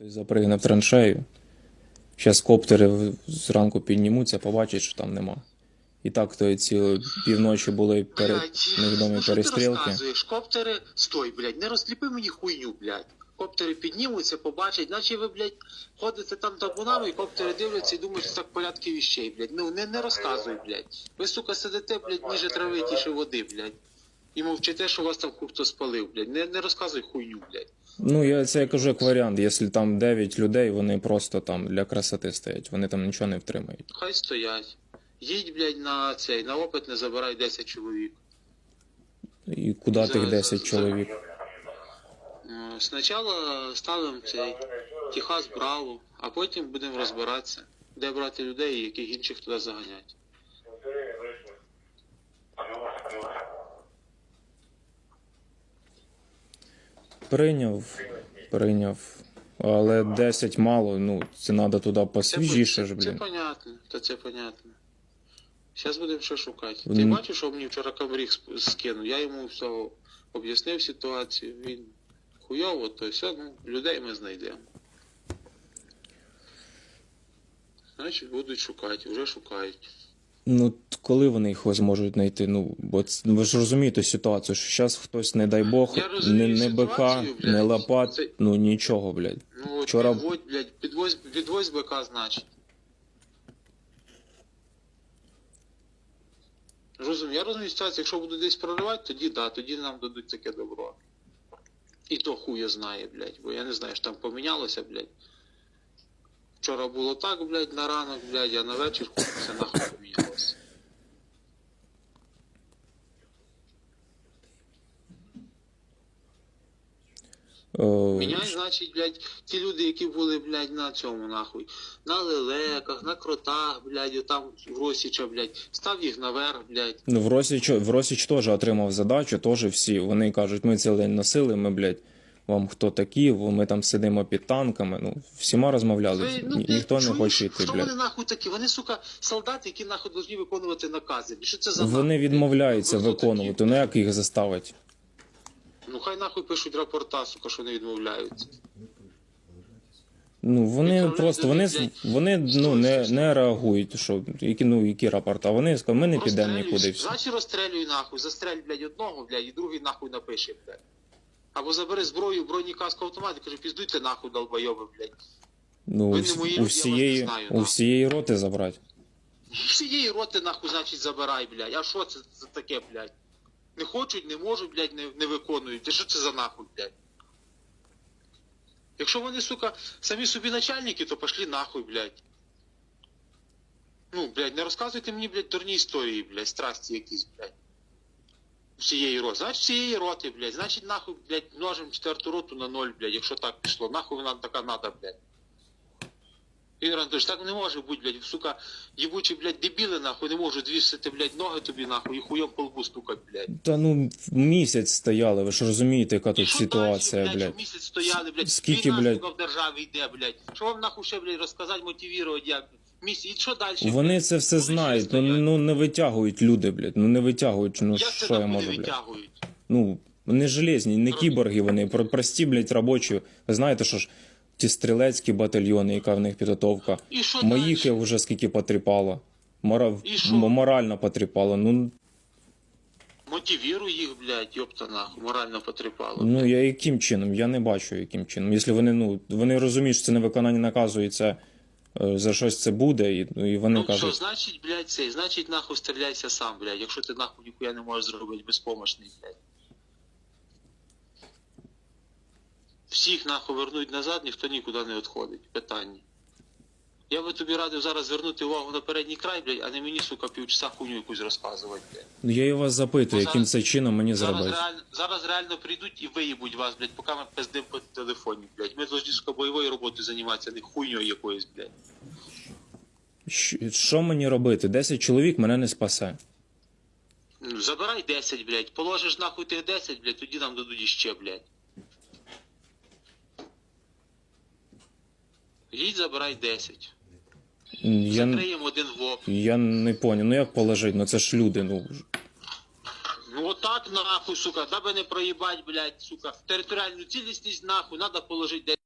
Хтось запригне в траншею. Зараз коптери зранку піднімуться, побачать, що там нема. І так то ці півночі були перед невідомі ну що ти Коптери, стой, блядь, не розліпи мені хуйню, блядь. Коптери піднімуться, побачать, наче ви, блядь, ходите там табунами, і коптери дивляться і думають, що так порядки віщей, блядь. Ну не, не розказуй, блядь. Ви, сука, сидите, блядь, ніже трави, тіше води, блядь. І мовчите, що вас там хто спалив, блядь. Не, не розказуй хуйню, блядь. Ну, я це я кажу як варіант. Якщо там 9 людей, вони просто там для красоти стоять, вони там нічого не втримають. Хай стоять. Їдь, блядь, на цей, на опит не забирай 10 чоловік. І куди тих 10 за- чоловік? Е, Спочатку ставимо цей Техас Браво, а потім будемо розбиратися, де брати людей і яких інших туди заганять. Прийняв, прийняв. Але 10 мало, ну, це треба туди посвіжіше ж, це, блін. це понятно, та це понятно. Зараз будемо ще шукати. Ти Ну. бачиш, що мені вчора камріг сп- скинув? Я йому все об'яснив ситуацію. Він хуйово, то все, ну, людей ми знайдемо. Значить, будуть шукати, вже шукають. Ну, коли вони їх зможуть знайти? Ну, бо ц- ви ж розумієте ситуацію, що зараз хтось, не дай Бог, Я розумію не, не БК, ситуацію, блядь. не лопат, Це- ну нічого, блядь. Ну, Вчора- підводь, блядь, підвозь, підвозь БК, значить. Розумію, я розумію ситуацію, якщо буду десь проривати, тоді да, тоді нам дадуть таке добро. І то хуя знає, блядь, бо я не знаю, що там помінялося, блядь. Вчора було так, блядь, на ранок, блядь, а на вечір хуй все нахуй помінялося. Е, Міняй, значить, блядь, ті люди, які були, блядь, на цьому нахуй. На лелеках, на кротах, блядь, там в Росіча, блядь. Став їх наверх, блядь. Ну, в Росіч, в Росіч теж отримав задачу, теж всі. Вони кажуть, ми цілий день носили, ми, блядь, вам хто такі, ми там сидимо під танками. Ну, всіма розмовляли. Ви, ну, Ні- блядь, Ніхто не чуєш, хоче йти, Що блядь. вони нахуй такі? Вони, сука, солдати, які нахуй повинні виконувати накази. Що це за Вони відмовляються Ви хто виконувати. такі? Ну як їх заставить? Ну хай нахуй пишуть рапорта, сука, що вони відмовляються. Ну вони Відправляють просто вони вони ну не, не реагують. Що які ну які рапорта? Вони сказали, ми не підемо Розстрелюй, нікуди. Значить розстрелюй нахуй, застрель, блядь, одного, блядь, і другий нахуй напише, блядь. Або забери зброю, бронікаску автомат і каже, піздуйте нахуй, долбойоби, блядь. Ну ви не мої люди, у я вас всієї не знаю, у всієї роти забрати. Всієї роти нахуй, значить, забирай, блядь. А що це за таке, блядь? Не хочуть, не можуть, блядь, не, не виконують. Та що це за нахуй, блядь? Якщо вони, сука, самі собі начальники, то пошли нахуй, блядь. Ну, блядь, не розказуйте мені, блядь, дурні історії, блядь, страсті якісь, блядь. Всієї роти. Значить, всієї роти, блядь. Значить, нахуй, блядь, множимо четверту роту на ноль, блядь, якщо так пішло. Нахуй вона така надо, блядь. Ігор Анатольович, так не може бути, блядь, сука, єбучі, блядь, дебіли, нахуй, не можуть звісити, блядь, ноги тобі, нахуй, і хуйом по лбу стукать, блядь. Та ну місяць стояли. Ви ж розумієте, яка тут ситуація, дальше, блядь. Місяць стояли, блядь, Скільки, війна, блядь? сука, в державі йде, блядь. Що вам нахуй ще, блядь, розказати, мотивувати, як? Місяць, і що далі? Вони це все знають. Ну, ну не витягують люди, блядь. Ну не витягують. Ну Як це що я нахуй не можу, блядь. витягують? Ну, вони железні, не кіборги, вони про- прості, блядь, робочі. Ви знаєте, що ж ті стрілецькі батальйони, яка в них підготовка. І що Моїх я вже скільки потріпало. Мора... І що? Морально потріпало. Ну, Мотивіруй їх, блядь, йопта нахуй, морально потріпало. ну я яким чином? Я не бачу, яким чином. Якщо вони, ну, вони розуміють, що це невиконання наказу і це е, за щось це буде, і, ну, і вони Ну що, кажуть, значить, блядь, цей, значить, нахуй стріляйся сам, блядь, якщо ти нахуй ніхуя не можеш зробити, безпомощний, блядь. Всіх нахуй вернуть назад, ніхто нікуди не відходить. Питання. Я би тобі радив зараз звернути увагу на передній край, блядь, а не мені, сука, півчаса хуйню якусь розказувати, блядь. ну я і вас запитую, яким зараз- це чином мені Зараз зробити. реально, зараз реально прийдуть і виїбуть вас, блядь, поки ми пиздим по телефоні, блядь. Ми должні, сука, бойовою роботою займатися, а не хуйньою якоюсь, блядь. Щ- Що мені робити? 10 чоловік мене не спасе. Ну, Забирай 10, блядь. Положиш нахуй тих 10, блядь, тоді нам дадуть іще, блядь. Їдь, забирай 10. Я, Закриємо один воп. я не поняв. Ну як положити? Ну це ж люди. Ну Ну отак нахуй, сука, даби не проїбать, блядь, сука. Територіальну цілісність нахуй, треба положити 10.